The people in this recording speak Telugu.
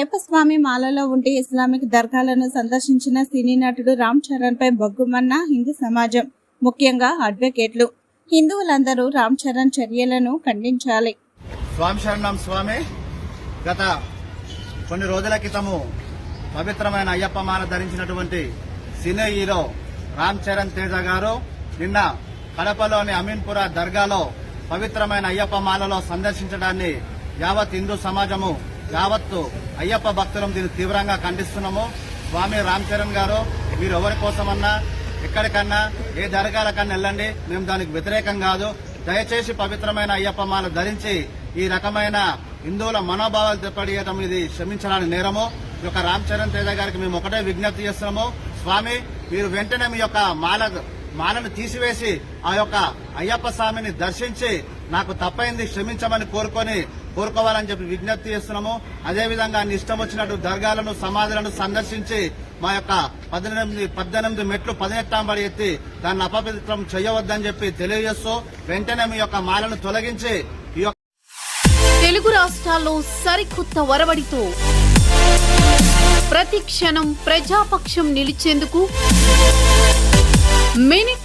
అయ్యప్ప స్వామి మాలలో ఉంటే ఇస్లామిక్ దర్గాలను సందర్శించిన సినీ నటుడు రామ్ చరణ్ పై బొగ్గుమన్న హిందూ సమాజం ముఖ్యంగా అడ్వకేట్లు. హిందువులందరూ రామ్ చరణ్ చర్యలను ఖండించాలి. స్వామి శరణం స్వామి. గత కొన్ని రోజుల క్రితము పవిత్రమైన అయ్యప్ప మాల ధరించినటువంటి సినీ హీరో రామ్ చరణ్ తేజ గారు నిన్న కడపలోని అమీన్పుర దర్గాలో పవిత్రమైన అయ్యప్ప మాలలో సందర్శించడాన్ని యావత్ హిందూ సమాజము యావత్తు అయ్యప్ప భక్తులం దీన్ని తీవ్రంగా ఖండిస్తున్నాము. స్వామి రామ్ చరణ్ గారు మీరు ఎవరి కోసమన్నా ఎక్కడికన్నా ఏ దర్గాలకన్నా వెళ్ళండి. మేము దానికి వ్యతిరేకం కాదు. దయచేసి పవిత్రమైన అయ్యప్ప మాల ధరించి ఈ రకమైన హిందువుల మనోభావాలు తెప్పడియటం ఇది క్షమించడానికి నేరము. ఈ యొక్క రామ్ చరణ్ తేజ గారికి మేము ఒకటే విజ్ఞప్తి చేస్తున్నాము. స్వామి మీరు వెంటనే మీ యొక్క మాల మాలను తీసివేసి ఆ యొక్క అయ్యప్ప స్వామిని దర్శించి నాకు తప్పైంది క్షమించమని కోరుకొని కోరుకోవాలని చెప్పి విజ్ఞప్తి చేస్తున్నాము. అదేవిధంగా అన్ని ఇష్టం వచ్చినట్టు దర్గాలను సమాధులను సందర్శించి మా యొక్క పద్దెనిమిది పద్దెనిమిది మెట్లు పదినెట్టాం బడి ఎత్తి దాన్ని అపవిత్రం చేయవద్దని చెప్పి తెలియజేస్తూ వెంటనే మీ యొక్క మాలను తొలగించి ఈ యొక్క తెలుగు రాష్ట్రాల్లో సరికొత్త వరవడితో ప్రతి క్షణం ప్రజాపక్షం నిలిచేందుకు